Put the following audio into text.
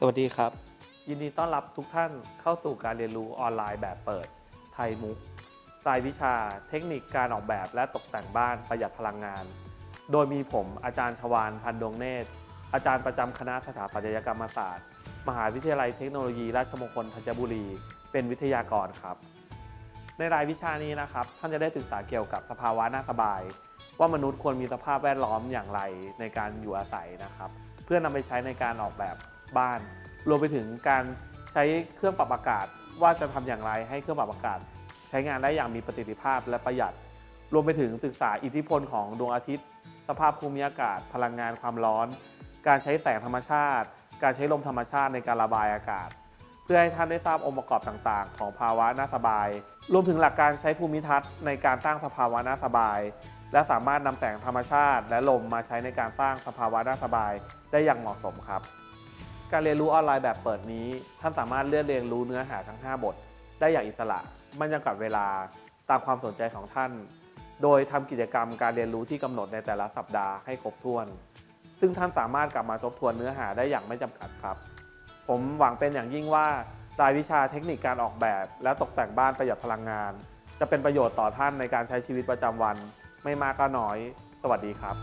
สวัสดีครับ ยินดีต้อนรับทุกท่านเข้าสู่การเรียนรู้ออนไลน์แบบเปิด ไทยมุกรายวิชา เทคนิคการออกแบบและตกแต่งบ้านประหยัดพลังงาน โดยมีผมอาจารย์ชวานพันดวงเนตร อาจารย์ประจำคณะสถาปัตยกรรมศาสตร์ มหาวิทยาลัยเทคโนโลยีราชมงคลธัญบุรี เป็นวิทยากรครับ ในรายวิชานี้นะครับ ท่านจะได้ศึกษาเกี่ยวกับสภาวะน่าสบาย ว่ามนุษย์ควรมีสภาพแวดล้อมอย่างไรในการอยู่อาศัยนะครับ เพื่อนำไปใช้ในการออกแบบ บ้าน รวมไปถึงการใช้เครื่องปรับอากาศ ว่าจะทำอย่างไรให้เครื่องปรับอากาศ ใช้งานได้อย่างมีประสิทธิภาพและประหยัด รวมไปถึงศึกษาอิทธิพลของดวงอาทิตย์ สภาพภูมิอากาศ พลังงานความร้อน การใช้แสงธรรมชาติ การใช้ลมธรรมชาติในการระบายอากาศ เพื่อให้ท่านได้ทราบองค์ประกอบต่างๆ ของภาวะน่าสบาย รวมถึงหลักการใช้ภูมิทัศน์ในการสร้างสภาวะน่าสบายและสามารถนำแสงธรรมชาติ และลมมาใช้ในการสร้างสภาวะน่าสบายได้อย่างเหมาะสมครับ การเรียนรู้ออนไลน์แบบเปิดนี้ ท่านสามารถเลือกเรียนรู้เนื้อหาทั้ง 5 บท ได้อย่างอิสระไม่จำกัดเวลาตามความสนใจของท่าน โดยทำกิจกรรมการเรียนรู้ที่กำหนดในแต่ละสัปดาห์ให้ครบถ้วน ซึ่งท่านสามารถกลับมาทบทวนเนื้อหาได้อย่างไม่จำกัดครับ ผมหวังเป็นอย่างยิ่งว่ารายวิชาเทคนิคการออกแบบ และตกแต่งบ้านประหยัดพลังงาน จะเป็นประโยชน์ต่อท่านในการใช้ชีวิตประจำวัน ไม่มากก็น้อย สวัสดีครับ